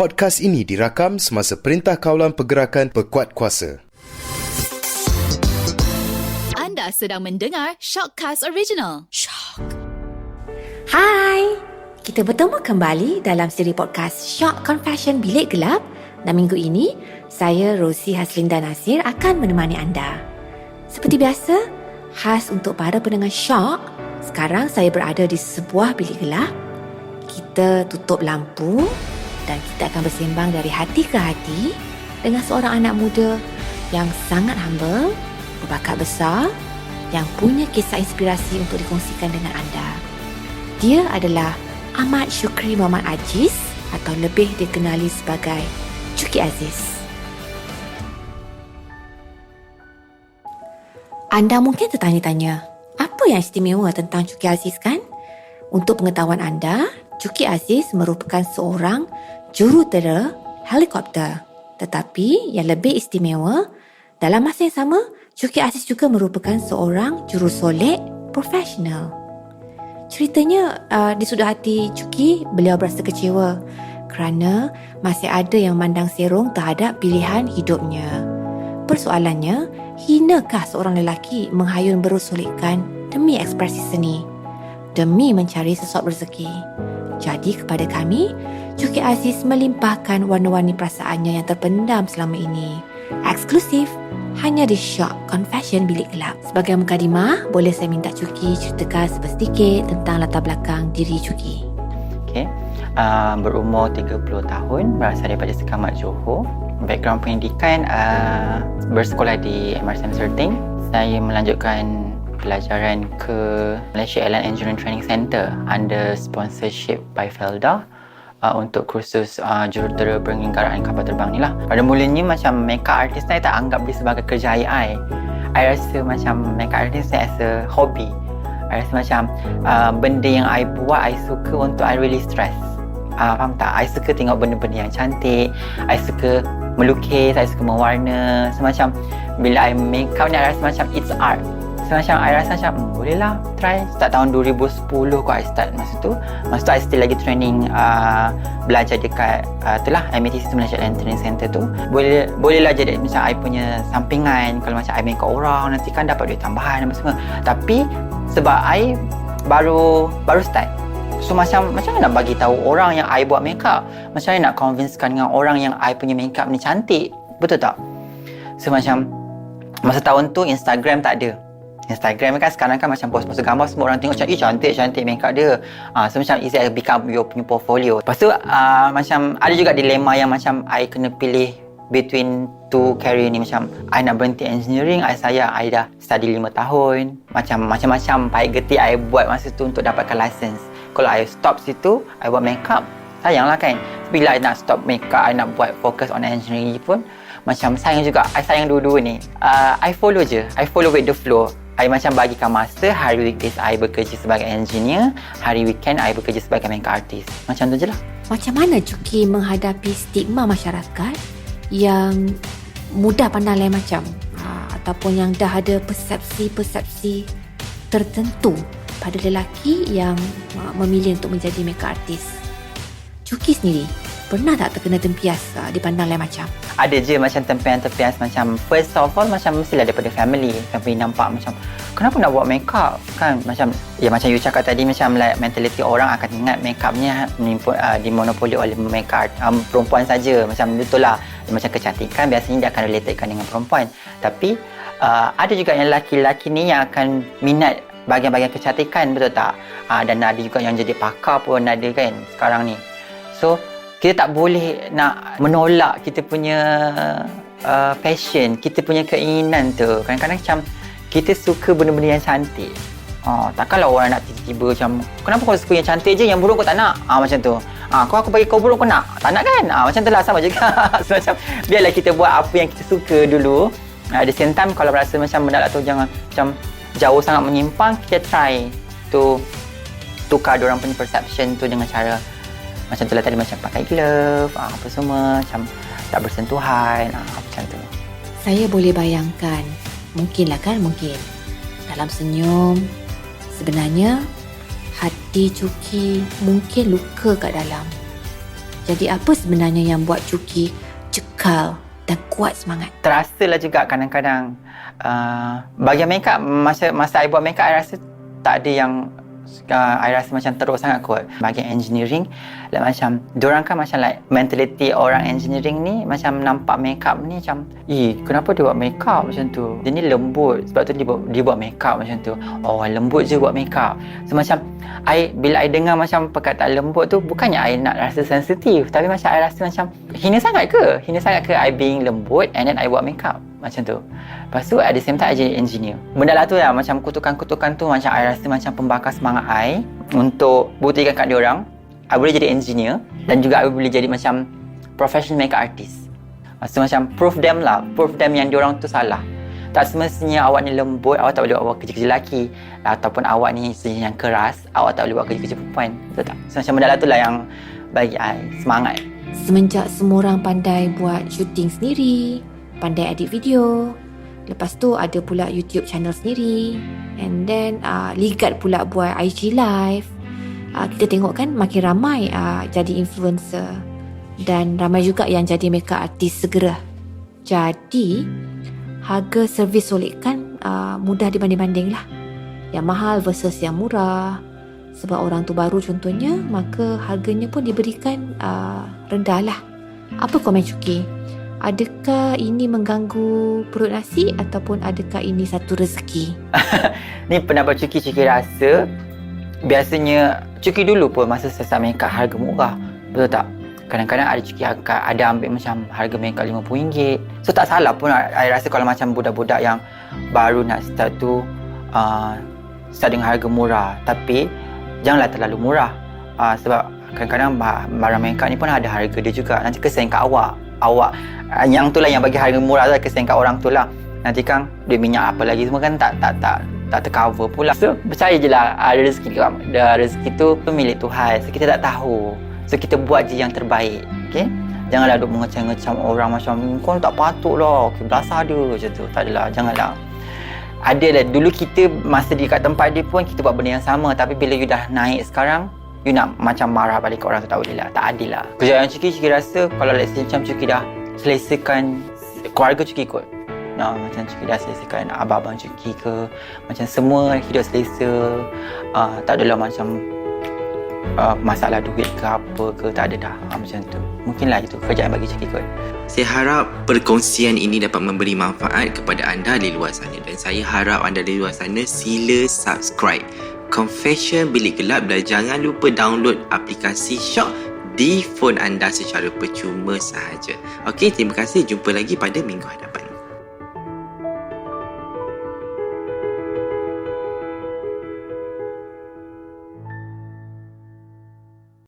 Podcast ini dirakam semasa Perintah Kawalan Pergerakan Pekuat Kuasa. Anda sedang mendengar Shockcast Original. Shock. Hai, kita bertemu kembali dalam siri podcast Shock Confession Bilik Gelap dan minggu ini saya Rosie Haslinda Nasir akan menemani anda. Seperti biasa, khas untuk para pendengar Shock, sekarang saya berada di sebuah bilik gelap. Kita tutup lampu dan kita akan bersembang dari hati ke hati dengan seorang anak muda yang sangat humble, berbakat besar, yang punya kisah inspirasi untuk dikongsikan dengan anda. Dia adalah Ahmad Syukri Muhammad Aziz atau lebih dikenali sebagai Cuki Aziz. Anda mungkin tertanya-tanya, apa yang istimewa tentang Cuki Aziz kan? Untuk pengetahuan anda, Cuki Aziz merupakan seorang jurutera helikopter. Tetapi yang lebih istimewa, dalam masa yang sama, Cuki Aziz juga merupakan seorang jurusolek profesional. Ceritanya uh, di sudah hati Cuki, beliau berasa kecewa kerana masih ada yang mandang serong terhadap pilihan hidupnya. Persoalannya, hinakah seorang lelaki menghayun berusulikan demi ekspresi seni? Demi mencari sesuatu rezeki. Jadi kepada kami, Cuki Aziz melimpahkan warna-warni perasaannya yang terpendam selama ini. Eksklusif hanya di Shock Confession Bilik Gelap. Sebagai mukadimah, boleh saya minta Cuki ceritakan sedikit tentang latar belakang diri Cuki. Okay. Uh, berumur 30 tahun, berasal daripada Sekamat Johor. Background pendidikan uh, bersekolah di MRSM Serting. Saya melanjutkan pelajaran ke Malaysia Airline Engineering Training Center under sponsorship by Felda uh, untuk kursus uh, jurutera penyelenggaraan kapal terbang ni lah. Pada mulanya macam makeup artist saya tak anggap dia sebagai kerja AI. I rasa macam makeup artist saya as a hobby. I rasa macam uh, benda yang I buat, I suka untuk I really stress. Uh, faham tak? I suka tengok benda-benda yang cantik. I suka melukis, I suka mewarna. So macam bila I makeup ni, I rasa macam it's art. So macam I rasa macam hmm, boleh lah try Start tahun 2010 kot I start masa tu. Masa tu I still lagi training uh, Belajar dekat uh, tu lah MATC Malaysia Land Training Center tu. Boleh boleh lah jadi macam I punya sampingan Kalau macam I kat orang Nanti kan dapat duit tambahan dan semua. Tapi sebab I baru baru start. So macam macam mana nak bagi tahu orang yang I buat makeup? Macam mana nak convincekan dengan orang yang I punya makeup ni cantik? Betul tak? So macam Masa tahun tu Instagram tak ada Instagram kan sekarang kan macam post-post gambar semua orang tengok macam eh cantik cantik makeup dia. Uh, so macam easy become your punya portfolio. Lepas tu uh, macam ada juga dilema yang macam I kena pilih between two career ni. Macam I nak berhenti engineering I sayang I dah study 5 tahun. Macam macam-macam pahit getih I buat masa tu untuk dapatkan license. Kalau I stop situ I buat makeup sayang lah kan. Bila I nak stop makeup I nak buat fokus on engineering pun macam sayang juga. I sayang dua-dua ni. Uh, I follow je. I follow with the flow I macam bagikan masa hari weekdays I bekerja sebagai engineer, hari weekend I bekerja sebagai makeup artist. Macam tu je lah. Macam mana Cuki menghadapi stigma masyarakat yang mudah pandang lain macam ha, ataupun yang dah ada persepsi-persepsi tertentu pada lelaki yang ha, memilih untuk menjadi makeup artist. Cuki sendiri pernah tak terkena tempias uh, dipandang lain macam? Ada je macam tempias-tempias macam first of all macam mestilah daripada family. Family nampak macam kenapa nak buat makeup? Kan? Macam ya macam you cakap tadi macam like mentality orang akan ingat makeupnya uh, dimonopoli oleh makeup um, perempuan saja. Macam betul lah. Macam kecantikan biasanya dia akan relatekan dengan perempuan. Tapi uh, ada juga yang lelaki-lelaki ni yang akan minat bahagian-bahagian kecantikan betul tak? Uh, dan ada juga yang jadi pakar pun ada kan sekarang ni. So kita tak boleh nak menolak kita punya uh, passion, kita punya keinginan tu. Kadang-kadang macam kita suka benda-benda yang cantik. Oh, takkanlah orang nak tiba-tiba macam kenapa kau suka yang cantik je, yang buruk kau tak nak? Ah macam tu. Ah kau aku bagi kau buruk kau nak? Tak nak kan? Ah macam tu lah sama juga. so, macam biarlah kita buat apa yang kita suka dulu. At the same time kalau rasa macam benda tu jangan macam jauh sangat menyimpang, kita try to tukar orang punya perception tu dengan cara macam tu lah tadi macam pakai glove ah, apa semua macam tak bersentuhan ah, macam tu. Saya boleh bayangkan mungkinlah kan mungkin. Dalam senyum sebenarnya hati Cuki mungkin luka kat dalam. Jadi apa sebenarnya yang buat Cuki cekal dan kuat semangat? terasa lah juga kadang-kadang uh, bagian makeup masa masa I buat makeup I rasa tak ada yang I rasa macam teruk sangat kot bagian engineering. Like macam diorang kan macam like mentality orang engineering ni macam nampak makeup ni macam eh kenapa dia buat makeup? macam tu. Dia ni lembut. Sebab tu dia buat, dia buat makeup macam tu. Oh lembut je buat makeup. So macam I bila I dengar macam perkataan lembut tu bukannya I nak rasa sensitif tapi macam I rasa macam hina sangat ke? Hina sangat ke I being lembut and then I buat makeup macam tu. Lepas tu at the same time I jadi engineer. Benda lah tu lah macam kutukan-kutukan tu Macam I rasa macam pembakar semangat I Untuk buktikan kat diorang I boleh jadi engineer Dan juga I boleh jadi macam Professional makeup artist. Maksud macam proof them lah Proof them yang diorang tu salah. Tak semestinya awak ni lembut, awak tak boleh buat kerja-kerja lelaki. Ataupun awak ni sejenis yang keras, awak tak boleh buat kerja-kerja perempuan. Betul tak? So, macam benda lah tu lah yang bagi I semangat. Semenjak semua orang pandai buat syuting sendiri, pandai edit video, lepas tu ada pula YouTube channel sendiri, and then uh, ligat pula buat IG live. Uh, kita tengok kan makin ramai uh, jadi influencer dan ramai juga yang jadi makeup artist segera. Jadi harga servis solid kan uh, mudah dibanding-banding lah. Yang mahal versus yang murah. Sebab orang tu baru contohnya, maka harganya pun diberikan uh, rendah lah. Apa komen Cuki? Adakah ini mengganggu perut nasi ataupun adakah ini satu rezeki? Ni pendapat Cuki, Cuki rasa biasanya Cuki dulu pun masa saya makeup harga murah. Betul tak? Kadang-kadang ada Cuki akan ada ambil macam harga makeup RM50. So tak salah pun I rasa kalau macam budak-budak yang baru nak start tu uh, start dengan harga murah. Tapi janganlah terlalu murah. Uh, sebab kadang-kadang barang makeup ni pun ada harga dia juga. Nanti kesian kat awak. Awak yang tu lah yang bagi harga murah lah, kesian kat orang tu lah. Nanti kan duit minyak apa lagi semua kan tak tak tak tak tercover pula. So percaya je lah uh, rezeki uh, rezeki tu milik Tuhan. So kita tak tahu. So kita buat je yang terbaik. Okay? Janganlah duk mengecam-ngecam orang macam kau tak patut lah. Okay, belasah dia macam tu. Tak adalah. Janganlah. Ada lah. Dulu kita masa di kat tempat dia pun kita buat benda yang sama. Tapi bila you dah naik sekarang, you nak macam marah balik ke orang tu tak boleh lah. Tak adil lah. Kejayaan Cuki, Cuki rasa kalau let's say macam Cuki dah selesaikan keluarga Cuki kot. Nah, macam Cuki dah selesaikan abang-abang Cuki ke. Macam semua hidup selesa. Uh, tak adalah macam uh, masalah duit ke apa ke tak ada dah uh, macam tu mungkinlah itu kerjaan bagi Ciki kot Saya harap perkongsian ini dapat memberi manfaat kepada anda di luar sana dan saya harap anda di luar sana sila subscribe Confession Bilik Gelap dan jangan lupa download aplikasi Shock di phone anda secara percuma sahaja. Okey, terima kasih. Jumpa lagi pada minggu hadapan.